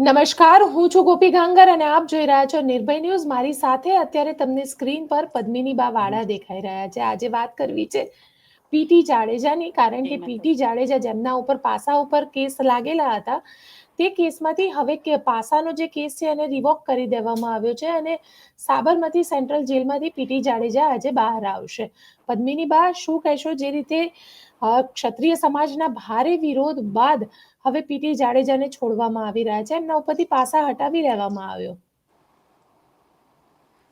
નમસ્કાર હું છું ગોપી ગાંગર અને આપ જોઈ રહ્યા છો નિર્ભય ન્યૂઝ. મારી સાથે અત્યારે તમને સ્ક્રીન પર પદ્મિની બા વાળા દેખાઈ રહ્યા છે. આજે વાત કરવી છે પીટી જાડેજાની કારણ કે પીટી જાડેજા જેમના ઉપર પાસા ઉપર કેસ લાગેલા હતા તે કેસમાંથી હવે કે પાસાનો જે કેસ છે એને રિવોક કરી દેવામાં આવ્યો છે અને સાબરમતી સેન્ટ્રલ જેલમાંથી પીટી જાડેજા આજે બહાર આવશે. પદ્મિની બા શું કહેશો? જે રીતે ક્ષત્રિય સમાજના ભારે વિરોધ બાદ હવે પીટી જાડેજાને છોડવામાં આવી રહ્યા છે. એમના ઉપરથી પાસા હટાવી લેવામાં આવ્યો.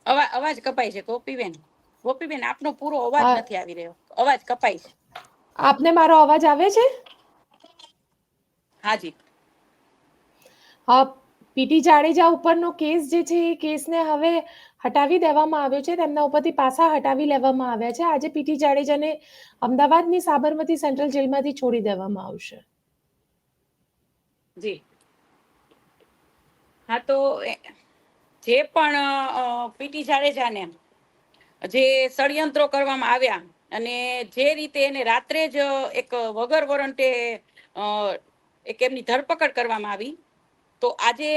અવા- અવાજ કપાય છે ગોપીબેન. ગોપીબેન આપનો પૂરો અવાજ નથી આવી રહ્યો. અવાજ કપાય છે. આપને મારો અવાજ આવે છે? હાજી હા પીટી જાડેજા ઉપરનો કેસ જે છે એ કેસને હવે હટાવી દેવામાં આવ્યો છે. તેમના ઉપરથી પાસા હટાવી લેવામાં આવ્યા છે. આજે પીટી જાડેજાને અમદાવાદની સાબરમતી સેન્ટ્રલ જેલમાંથી છોડી દેવામાં આવશે. જી. હા, તો જે પણ પીટી જાડેજાને જે ષડયંત્રો કરવામાં આવ્યા અને જે રીતે એને રાત્રે જ એક વગર વોરંટે એક એમની ધરપકડ કરવામાં આવી, તો આજે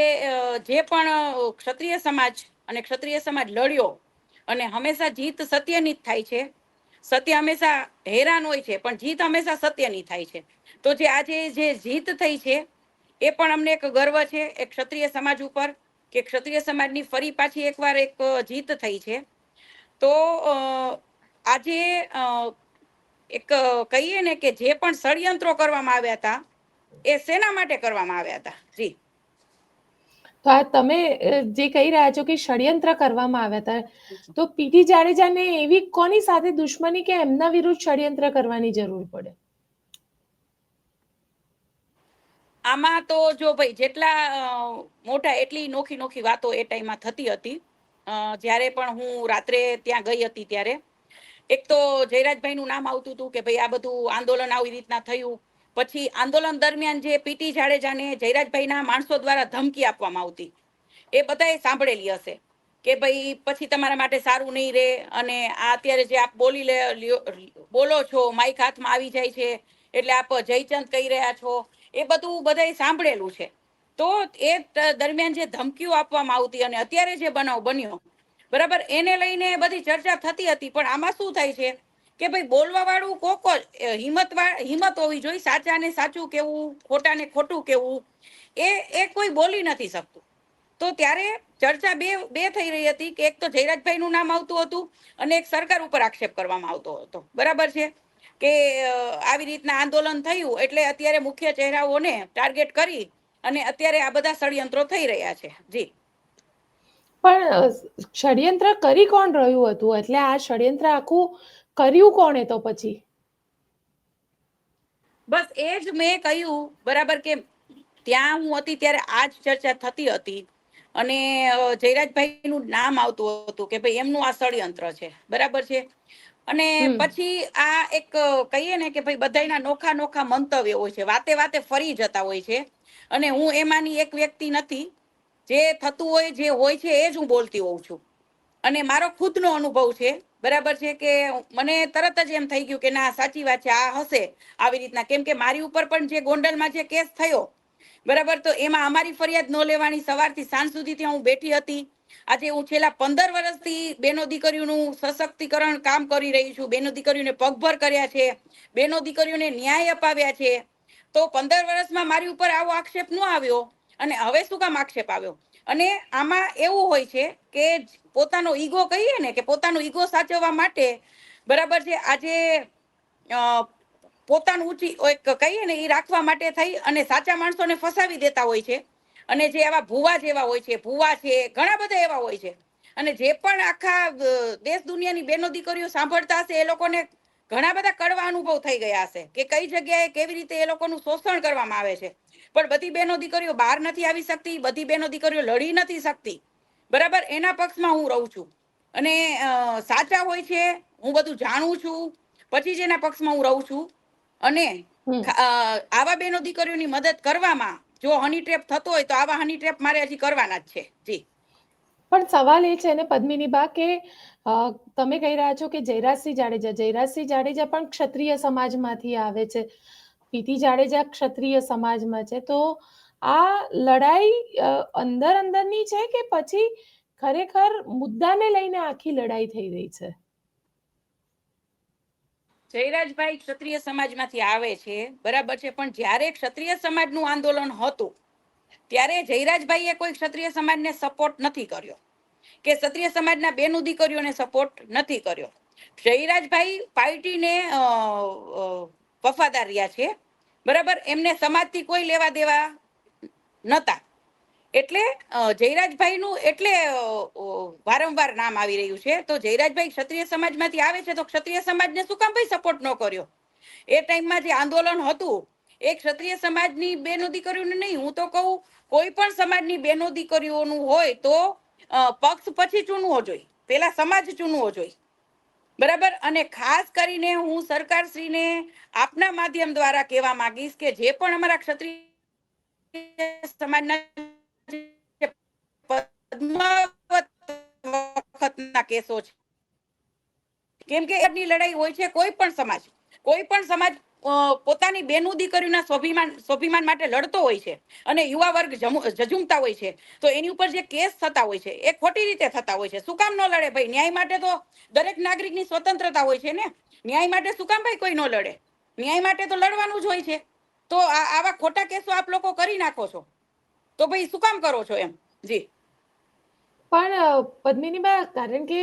જે પણ ક્ષત્રિય સમાજ અને ક્ષત્રિય સમાજ લડ્યો અને હંમેશા જીત સત્યની જ થાય છે. સત્ય હંમેશા હેરાન હોય છે, પણ જીત હંમેશા સત્યની થાય છે. તો જે આજે જે જીત થઈ છે, એ પણ અમને એક ગર્વ છે, એક ક્ષત્રિય સમાજ ઉપર, કે ક્ષત્રિય સમાજની ફરી પાછી એકવાર એક જીત થઈ છે. તો આજે એક કહીએ ને કે જે પણ ષડયંત્રો કરવામાં આવ્યા હતા, એ શેના માટે કરવામાં આવ્યા હતા? જી. તો આ તમે જે કહી રહ્યા છો કે ષડયંત્ર કરવામાં આવ્યા હતા, તો પીટી જાડેજાને એવી કોની સાથે દુશ્મની કે એમના વિરુદ્ધ ષડયંત્ર કરવાની જરૂર પડે? આમાં તો જો ભાઈ, જેટલા મોટા એટલી નોખી નોખી વાતો એ ટાઈમમાં થતી હતી. જ્યારે પણ હું રાત્રે ત્યાં ગઈ હતી ત્યારે. એક તો જયરાજભાઈનું નામ આવતું હતું કે ભાઈ આ બધું આંદોલન આવી રીતના થયું. પછી આંદોલન દરમિયાન જે પીટી જાડેજાને જયરાજભાઈના માણસો દ્વારા ધમકી આપવામાં આવતી, એ બધાએ સાંભળેલી હશે કે ભાઈ પછી તમારા માટે સારું નહીં રહે અને આ અત્યારે જે આપ બોલી લે બોલો છો માઇક હાથમાં આવી જાય છે, એટલે આપ જયચંદ કહી રહ્યા છો, એ બધું બધાએ સાંભળેલું છે. તો એ દરમિયાન જે ધમકીઓ આપવામાં આવતી અને અત્યારે જે બનાવ બન્યો, બરાબર, એને લઈને બધી ચર્ચા થતી હતી, પણ આમાં શું થાય છે? કે ભાઈ બોલવા વાળું કોકો હિંમત હિંમત હોવી જોઈએ, સાચાને સાચું કેવું, ખોટાને ખોટું કેવું, એ એ કોઈ બોલી નથી શકતું. તો ત્યારે ચર્ચા બે બે થઈ રહી હતી કે એક તો જયરાજભાઈનું નામ આવતું હતું અને એક સરકાર ઉપર આક્ષેપ કરવામાં આવતો હતો. બરાબર છે? કે આવી રીતના આંદોલન થયું એટલે અત્યારે મુખ્ય ચહેરાઓને ટાર્ગેટ કરી અને અત્યારે આ બધા ષડયંત્રો થઈ રહ્યા છે. જી. પણ ષડયંત્ર કરી કોણ રહ્યું હતું? એટલે આ ષડયંત્ર આખું કર્યું કોણે તો પછી? બસ એ જ મેં કહ્યું બરાબર કે ત્યાં હું હતી ત્યારે આ જ ચર્ચા થતી હતી. અને જયરાજભાઈ નું નામ આવતું હતું કે ભાઈ એમનું આ ષડયંત્ર છે. બરાબર છે? અને પછી આ એક કહીએ ને કે ભાઈ બધાના નોખા નોખા મંતવ્ય હોય છે વાતે વાતે ફરી જતા હોય છે. અને હું એમાંની એક વ્યક્તિ નથી. જે થતું હોય જે હોય છે એ જ હું બોલતી હોઉં છું. અને મારો ખુદનો અનુભવ છે, બરાબર છે કે મને તરત જ એમ થઈ ગયું કે ના, સાચી વાત છે, આ હશે આવી રીતના. કેમ કે મારી ઉપર પણ જે ગોંડલમાં જે કેસ થયો, બરાબર, તો એમાં અમારી ફરિયાદ ન લેવાની, સવારથી સાંજ સુધી ત્યાં હું બેઠી હતી. આજે હું છેલ્લા પંદર વર્ષથી બેનો દીકરીઓનું સશક્તિકરણ કામ કરી રહી છું, બેનો દીકરીઓને પગભર કર્યા છે, બેનો દીકરીઓને ન્યાય અપાવ્યા છે. તો પંદર વર્ષમાં મારી ઉપર આવો આક્ષેપ ન આવ્યો, અને હવે શું કામ આક્ષેપ આવ્યો? અને આમાં એવું હોય છે કે પોતાનો ઈગો કહીએ ને કે પોતાનો ઈગો સાચવવા માટે બરાબર છે, આજે પોતાનું ઊંચી કહીએ ને એ રાખવા માટે થઈ અને સાચા માણસોને ફસાવી દેતા હોય છે. અને જે આવા ભૂવા જેવા હોય છે, ભૂવા છે, ઘણા બધા એવા હોય છે. અને જે પણ આખા દેશ દુનિયાની બેનો દીકરીઓ સાંભળતા હશે, એ લોકોને ઘણા બધા કડવા અનુભવ થઈ ગયા હશે કે કઈ જગ્યાએ કેવી રીતે એ લોકોનું શોષણ કરવામાં આવે છે. પણ બધી બેનો દીકરીઓ બહાર નથી આવી શકતી, બધી બહેનો દીકરીઓ લડી નથી શકતી. બરાબર? એના પક્ષમાં હું રહું છું. અને સાચા હોય છે હું બધું જાણું છું પછી જ એના પક્ષમાં હું રહું છું. અને આવા બેનો દીકરીઓની મદદ કરવામાં જો હની ટ્રેપ થતો હોય તો આવા હની ટ્રેપ મારે હજી કરવાના જ છે. જી. પણ સવાલ એ છે ને પદ્મિની બા કે તમે કહી રહ્યા છો કે જયરાજસિંહ જાડેજા જયરાજસિંહ જાડેજા પણ ક્ષત્રિય સમાજમાંથી આવે છે. પીટી જાડેજા ક્ષત્રિય સમાજમાં છે. તો આ લડાઈ અંદર અંદરની છે કે પછી ખરેખર મુદ્દાને લઈને આખી લડાઈ થઈ રહી છે? જયરાજભાઈ ક્ષત્રિય સમાજમાંથી આવે છે, બરાબર છે, પણ જ્યારે ક્ષત્રિય સમાજનું આંદોલન હતું, ત્યારે જયરાજભાઈએ કોઈ ક્ષત્રિય સમાજને સપોર્ટ નથી કર્યો. કે ક્ષત્રિય સમાજના બેનું દીકરીઓને સપોર્ટ નથી કર્યો. જયરાજભાઈ પાર્ટીને વફાદાર રહ્યા છે, બરાબર? એમને સમાજથી કોઈ લેવા દેવા નતા. એટલે જયરાજભાઈનું એટલે વારંવાર નામ આવી રહ્યું છે. તો જયરાજભાઈ ક્ષત્રિય સમાજમાંથી આવે છે, તો ક્ષત્રિય સમાજને શું કામ ભાઈ સપોર્ટ ન કર્યો? એ ટાઈમમાં જે આંદોલન હતું, એ ક્ષત્રિય સમાજની બેનો દીકરીઓને નહીં, હું તો કહું, કોઈ પણ સમાજની બેનો દીકરીઓનું હોય તો પક્ષ પછી ચૂનવો જોઈએ. પેલા સમાજ ચૂનવો જોઈએ. બરાબર? અને ખાસ કરીને હું સરકારશ્રીને આપના માધ્યમ દ્વારા કહેવા માંગીશ કે જે પણ અમારા ક્ષત્રિય સમાજના પદ્માવત વખતના કેસો છે. કેમ કે એની લડાઈ હોય છે કોઈ પણ સમાજ, કોઈ પણ સમાજ પોતાની બેનું દીકરીઓના સ્વાભિમાન સ્વાભિમાન માટે લડતો હોય છે અને યુવા વર્ગ જજુમતા હોય છે, તો એની ઉપર જે કેસ થતા હોય છે એ ખોટી રીતે થતા હોય છે. શું કામ ન લડે ભાઈ? ન્યાય માટે તો દરેક નાગરિકની સ્વતંત્રતા હોય છે ને? ન્યાય માટે શું કામ ભાઈ કોઈ ન લડે? ન્યાય માટે તો લડવાનું જ હોય છે. તો આવા ખોટા કેસો આપ લોકો કરી નાખો છો. તો ભાઈ શું કામ કરો છો એમ? જી. પણ પદ્મિનીબા કારણ કે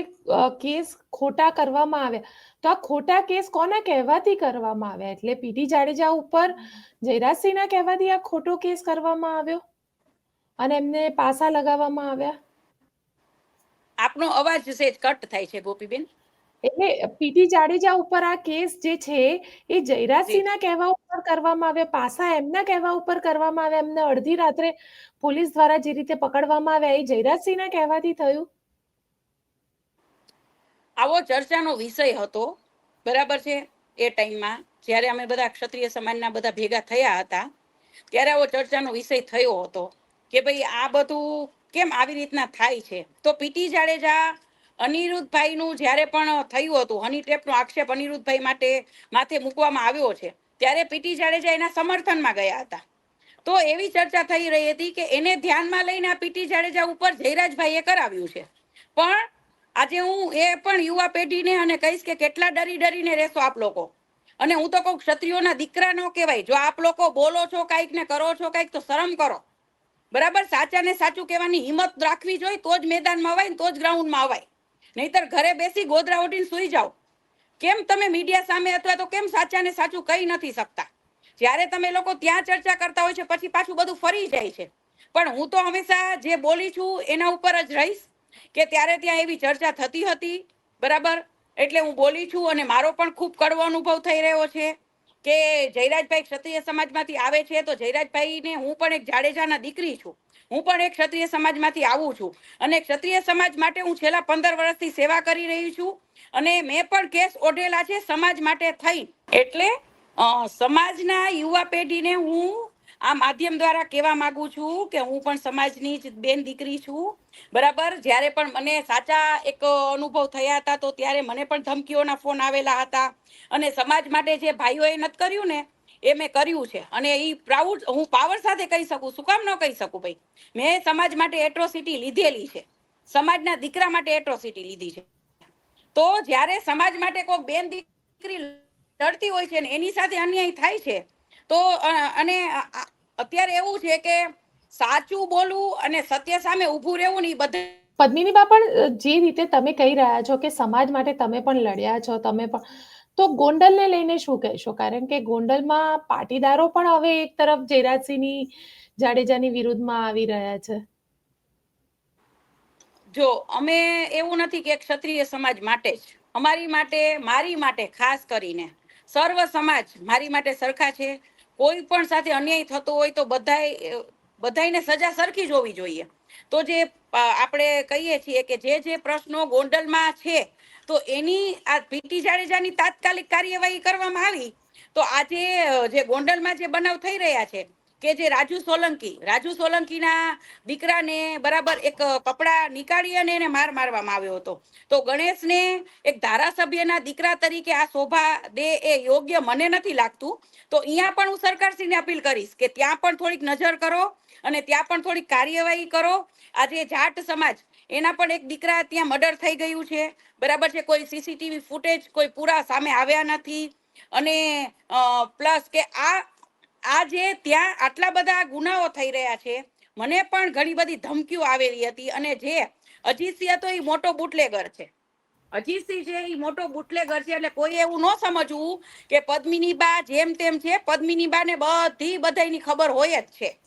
કેસ ખોટા કરવામાં આવ્યા. તો આ ખોટા કેસ કોના કહેવાથી કરવામાં આવ્યા? એટલે પીટી જાડેજા ઉપર જયરાજસિંહના કહેવાથી આ ખોટો કેસ કરવામાં આવ્યો? અને એમને પાસા લગાવવામાં આવ્યા? આપનો અવાજ છે કટ થાય છે ગોપીબેન. એટલે પીટી જાડેજા ઉપર આ કેસ જે છે એ જયરાજસિંહના કહેવા ઉપર કરવામાં આવ્યા પાસા એમના કહેવા ઉપર કરવામાં આવ્યા એમને અડધી રાત્રે પોલીસ દ્વારા જે રીતે પકડવામાં આવ્યા એ જયરાજસિંહના કહેવાથી થયું? આવો ચર્ચાનો વિષય હતો બરાબર છે એ ટાઈમમાં જ્યારે અમે બધા ક્ષત્રિય સમાજના બધા ભેગા થયા હતા ત્યારે આવો ચર્ચાનો વિષય થયો હતો કે ભાઈ આ બધું કેમ આવી રીતના થાય છે? તો પીટી જાડેજા અનિરુદ્ધભાઈનું જ્યારે પણ થયું હતું, હની ટેપનો આક્ષેપ અનિરુદ્ધભાઈ માટે માથે મૂકવામાં આવ્યો છે, ત્યારે પીટી જાડેજા એના સમર્થનમાં ગયા હતા. તો એવી ચર્ચા થઈ રહી હતી કે એને ધ્યાનમાં લઈને આ પીટી જાડેજા ઉપર જયરાજભાઈએ કરાવ્યું છે. પણ આજે હું એ પણ યુવા પેઢીને અને કહીશ કે કેટલા ડરી ડરીને રહેશો આપ લોકો. અને હું તો કહું ક્ષત્રિયોના દીકરા ન કહેવાય. જો આપ લોકો બોલો છો કાંઈક ને કરો છો કાંઈક તો શરમ કરો. બરાબર? સાચા ને સાચું કહેવાની હિંમત રાખવી જોઈએ, તો જ મેદાનમાં અવાય ને તો જ ગ્રાઉન્ડમાં અવાય. નહીતર ઘરે બેસી ગોદરા ઓઢીને સુઈ જાઓ. કેમ તમે મીડિયા સામે અથવા તો કેમ સાચા ને સાચું કહી નથી શકતા? જ્યારે તમે લોકો ત્યાં ચર્ચા કરતા હોય છે, પછી પાછું બધું ફરી જાય છે. પણ હું તો હંમેશા જે બોલી છું, એના ઉપર જ રહીશ કે ત્યારે ત્યાં એવી ચર્ચા થતી હતી. બરાબર? એટલે હું બોલી છું અને મારો પણ ખૂબ કડવો અનુભવ થઈ રહ્યો છે. કે જયરાજભાઈ ક્ષત્રિય સમાજમાંથી આવે છે, તો જયરાજભાઈને હું પણ એક જાડેજાના દીકરી છું. હું પણ એક ક્ષત્રિય સમાજમાંથી આવું છું. અને ક્ષત્રિય સમાજ માટે હું છેલ્લા પંદર વર્ષથી સેવા કરી રહી છું. અને મેં પણ કેસ ઓઢેલા છે સમાજ માટે થઈ. એટલે સમાજના યુવા પેઢીને હું આ માધ્યમ દ્વારા કહેવા માંગુ છું કે હું પણ સમાજની જ બેન દીકરી છું. બરાબર? જ્યારે પણ મને સાચા એક અનુભવ થયા હતા, તો ત્યારે મને પણ ધમકીઓના ફોન આવેલા હતા. અને સમાજ માટે જે ભાઈઓએ નથી કર્યું ને, એ મેં કર્યું છે. અને એ પ્રાઉડ હું પાવર સાથે કહી શકું. શું કામ ન કહી શકું ભાઈ? મેં સમાજ માટે એટ્રોસિટી લીધેલી છે. સમાજના દીકરા માટે એટ્રોસિટી લીધી છે. તો જ્યારે સમાજ માટે કોઈ બેન દીકરી લડતી હોય છે ને, એની સાથે અન્યાય થાય છે તો અને અત્યારે એવું છે કે સાચું બોલવું અને સત્ય સામે ઊભું રહેવું ને એ બધે પદ્મિનીબા પણ જે રીતે તમે કહી રહ્યા છો કે સમાજ માટે તમે પણ લડ્યા છો તમે પણ તો ગોંડલને લઈને શું કહેશો? કારણ કે ગોંડલમાં પાટીદારો પણ હવે એક તરફ જયરાજસિંહની જાડેજાની વિરુદ્ધમાં આવી રહ્યા છે. જો અમે એવું નથી કે ક્ષત્રિય સમાજ માટે જ. અમારી માટે મારી માટે ખાસ કરીને. સર્વ સમાજ મારી માટે સરખા છે. કોઈ પણ સાથે અન્યાય થતો હોય તો બધાય બધાયને સજા સરખી જ હોવી જોઈએ. તો જે આપણે કહીએ છીએ કે જે જે પ્રશ્નો ગોંડલમાં છે, તો એની આ પીટી જાડેજાની તાત્કાલિક કાર્યવાહી કરવામાં આવી. તો આજે જે ગોંડલમાં જે બનાવ થઈ રહ્યા છે કે જે રાજુ સોલંકી, રાજુ સોલંકીના દીકરાને બરાબર એક કપડા નીકાળી અને એને માર મારવામાં આવ્યો હતો. તો ગણેશને એક ધારાસભ્યના દીકરા તરીકે આ શોભા દે એ યોગ્ય મને નથી લાગતું. તો અહીંયા પણ હું સરકારશ્રીને અપીલ કરીશ કે ત્યાં પણ થોડીક નજર કરો અને ત્યાં પણ થોડીક કાર્યવાહી કરો. આજે જાટ સમાજ, એના પણ એક દીકરા ત્યાં મર્ડર થઈ ગયું છે. બરાબર છે, કોઈ સીસીટીવી ફૂટેજ કોઈ પૂરા સામે આવ્યા નથી. અને પ્લસ કે આ આ જે ત્યાં આટલા બધા ગુનાઓ થઈ રહ્યા છે. મને પણ ઘણી બધી ધમકીઓ આવેલી હતી અને જે અજીતસિંહ હતો એ મોટો બુટલેગર છે. અજીતસિંહ છે એ મોટો બુટલેગર છે એટલે કોઈ એવું ન સમજવું કે પદ્મિની બા જેમ તેમ છે પદ્મિની બા ને બધી બધાયની ખબર હોય જ છે.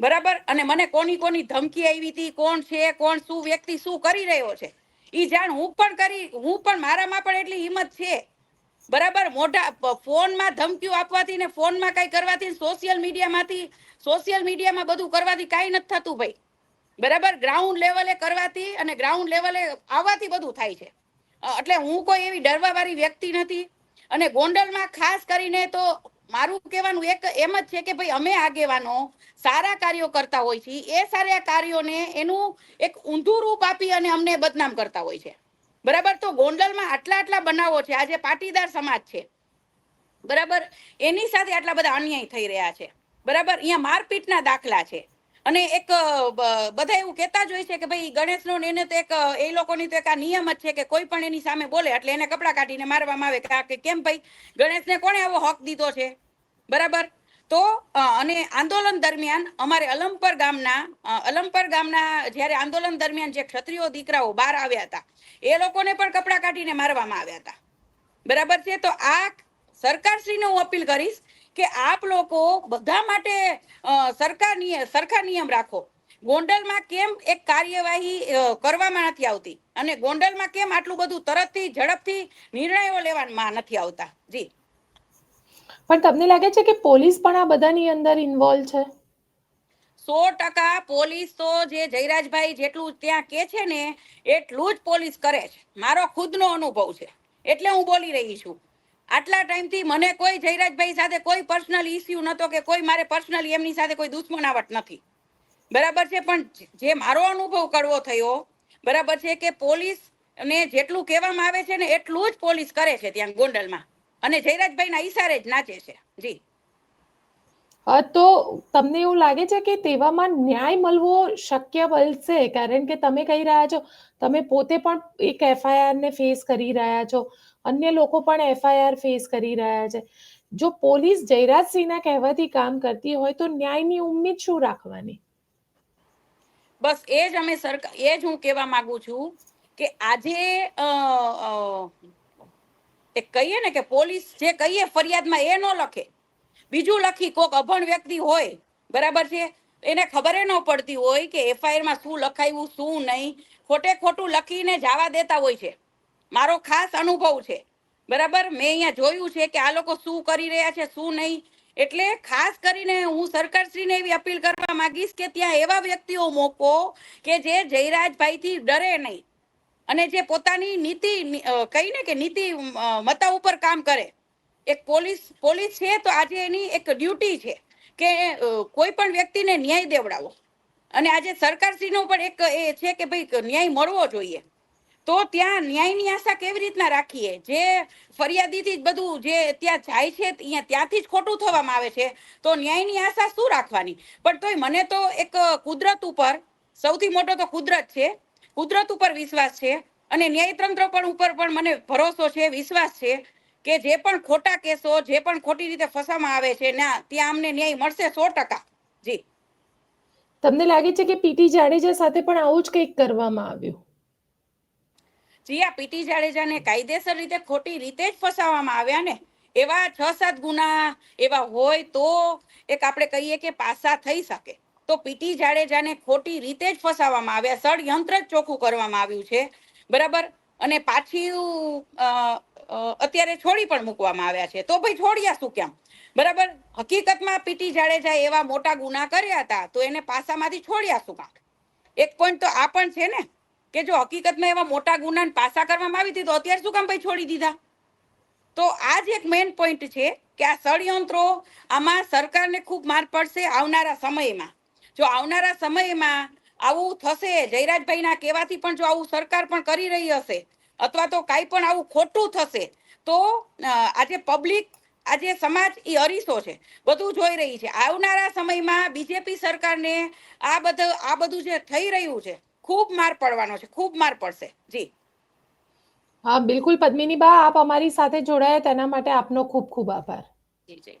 બરાબર? અને મને કોની કોની ધમકી આવી હતી, કોણ છે, કોણ શું વ્યક્તિ શું કરી રહ્યો છે? એ જાણ હું પણ કરી, હું પણ મારામાં પણ એટલી હિંમત છે. બરાબર? મોઢા ફોનમાં ધમકીઓ આપવાથી ને ફોનમાં કઈ કરવાથી સોશિયલ મીડિયામાંથી સોશિયલ મીડિયામાં બધું કરવાથી કાંઈ નથી થતું ભાઈ. બરાબર? ગ્રાઉન્ડ લેવલે કરવાથી અને ગ્રાઉન્ડ લેવલે આવવાથી બધું થાય છે. એટલે હું કોઈ એવી ડરવાવાળી વ્યક્તિ નથી. અને ગોંડલમાં ખાસ કરીને તો મારું કહેવાનું એક એમ જ છે કે ભાઈ, અમે આગેવાનો સારા કાર્યો કરતા હોય છીએ. એ સારા કાર્યોને એનું એક ઊંધું રૂપ આપી અને અમને બદનામ કરતા હોય છે. બરાબર? તો ગોંડલમાં આટલા આટલા બનાવો છે. આજે પાટીદાર સમાજ છે. બરાબર? એની સાથે આટલા બધા અન્યાય થઈ રહ્યા છે. બરાબર? અહીંયા મારપીટના દાખલા છે. અને એક બધા એવું કહેતા જ હોય છે કે ભાઈ, ગણેશનો એને તો એક એ લોકોની તો એક આ નિયમ જ છે કે કોઈ પણ એની સામે બોલે એટલે એને કપડા કાઢીને મારવામાં આવે કે કેમ ભાઈ? ગણેશને કોણે આવો હક દીધો છે? બરાબર? તો અને આંદોલન દરમિયાન અમારે અલમપર ગામના અલમપર ગામના જ્યારે આંદોલન દરમિયાન જે ક્ષત્રિયો દીકરાઓ બહાર આવ્યા હતા, એ લોકોને પણ કપડાં કાઢીને મારવામાં આવ્યા હતા. બરાબર છે? તો આ સરકારશ્રીને હું અપીલ કરીશ કે આપ લોકો બધા માટે સરકાર સરખા નિયમ રાખો. ગોંડલમાં કેમ એક કાર્યવાહી કરવામાં નથી આવતી? અને ગોંડલમાં કેમ આટલું બધું તરતથી, ઝડપથી નિર્ણયો લેવામાં નથી આવતા? જી. પણ તમને લાગે છે કે પોલીસ પણ આ બધાની અંદર ઇન્વોલ્વ છે? સો ટકા પોલીસ તો જે જયરાજભાઈ જેટલું ત્યાં કે છે ને, એટલું જ પોલીસ કરે છે. મારો ખુદનો અનુભવ છે. એટલે હું બોલી રહી છું. આટલા ટાઈમથી મને કોઈ જયરાજભાઈ સાથે કોઈ પર્સનલ ઇસ્યુ નતો કે કોઈ મારે પર્સનલી એમની સાથે કોઈ દુશ્મનાવટ નથી. બરાબર છે? પણ જે મારો અનુભવ કડવો થયો, બરાબર છે કે પોલીસ ને જેટલું કહેવામાં આવે છે ને, એટલું જ પોલીસ કરે છે ત્યાં ગોંડલમાં. અને જયરાજભાઈના ઈશારે જ નાચે છે. જી. તો તમને એવું લાગે છે કે તેવામાં ન્યાય મળવો શક્ય બનશે? કારણ કે તમે કહી રહ્યા છો તમે પોતે પણ એક એફઆઈઆર ને ફેસ કરી રહ્યા છો. અન્ય લોકો પણ એફઆઈઆર ફેસ કરી રહ્યા છે. જો પોલીસ જયરાજસિંહના કહેવાથી કામ કરતી હોય તો ન્યાયની ઉમ્મીદ શું રાખવાની? બસ એ જ અમે સરકાર એ જ હું કહેવા માંગુ છું કે આજે અ, કહીએ ને કે પોલીસ જે કહીએ ફરિયાદમાં એ ન લખે. બીજું લખી કોક અભણ વ્યક્તિ હોય બરાબર છે? એને ખબર ન પડતી હોય કે એફઆઈઆરમાં શું લખાયું શું નહીં. ખોટે ખોટું લખીને જવા દેતા હોય છે. મારો ખાસ અનુભવ છે. બરાબર? મેં અહીંયા જોયું છે કે આ લોકો શું કરી રહ્યા છે શું નહીં. એટલે ખાસ કરીને હું સરકારશ્રીને એવી અપીલ કરવા માંગીશ કે ત્યાં એવા વ્યક્તિઓ મોકો કે જે જયરાજભાઈથી ડરે નહીં. અને જે પોતાની નીતિ કહીને કે નીતિ મતા ઉપર કામ કરે. એક પોલીસ પોલીસ છે તો આજે એની એક ડ્યુટી છે કે કોઈ પણ વ્યક્તિને ન્યાય દેવડાવો. અને આજે સરકારશ્રીનો પણ એક એ છે કે ભાઈ ન્યાય મળવો જોઈએ. તો ત્યાં ન્યાયની આશા કેવી રીતના રાખીએ? જે ફરિયાદીથી જ બધું જે ત્યાં જાય છે અહીંયા ત્યાંથી જ ખોટું થવામાં આવે છે, તો ન્યાયની આશા શું રાખવાની? પણ તોય મને તો એક કુદરત ઉપર, સૌથી મોટો તો કુદરત છે કુદરત ઉપર વિશ્વાસ છે અને ન્યાયતંત્ર પણ ઉપર પણ મને ભરોસો છે વિશ્વાસ છે કે જે પણ ખોટા કેસો જે પણ ખોટી રીતે ફસામાં આવે છે ના ત્યાં અમને ન્યાય મળશે સો ટકા. જી. તમને લાગે છે કે પીટી જાડેજા સાથે પણ આવું જ કંઈક કરવામાં આવ્યું? જી આ પીટી જાડેજાને કાયદેસર રીતે ખોટી રીતે જ ફસાવવામાં આવ્યા ને. એવા છ સાત ગુના એવા હોય તો એક આપણે કહીએ કે પાસા થઈ શકે. તો પીટી જાડેજાને ખોટી રીતે જ ફસાવવામાં આવ્યા. ષડયંત્ર જ ચોખ્ખું કરવામાં આવ્યું છે. બરાબર? અને પાછી અત્યારે છોડી પણ મૂકવામાં આવ્યા છે. તો ભાઈ છોડ્યા શું કેમ બરાબર? હકીકતમાં પીટી જાડેજા એવા મોટા ગુના કર્યા હતા, તો એને પાસામાંથી છોડ્યા શું કામ એક પોઈન્ટ તો આ પણ છે ને, કે જો હકીકતમાં એવા મોટા ગુનાને પાસા કરવામાં આવી હતી, તો અત્યારે શું કામ ભાઈ છોડી દીધા? તો આ જ એક મેઇન પોઈન્ટ છે કે આ ષડયંત્રો આમાં સરકારને ખૂબ માર પડશે આવનારા સમયમાં. જો આવનારા સમયમાં આવું થશે જયરાજભાઈના કહેવાથી પણ જો આવું સરકાર પણ કરી રહી હશે અથવા તો કાંઈ પણ આવું ખોટું થશે તો આજે પબ્લિક આજે સમાજ એ અરીસો છે. બધું જોઈ રહી છે. આવનારા સમયમાં બીજેપી સરકારને આ બધું આ બધું જે થઈ રહ્યું છે ખૂબ માર પડવાનો છે ખૂબ માર પડશે. જી. હા બિલકુલ. પદ્મિની બા આપ અમારી સાથે જોડાયા તેના માટે આપનો ખૂબ ખૂબ આભાર. જી જી.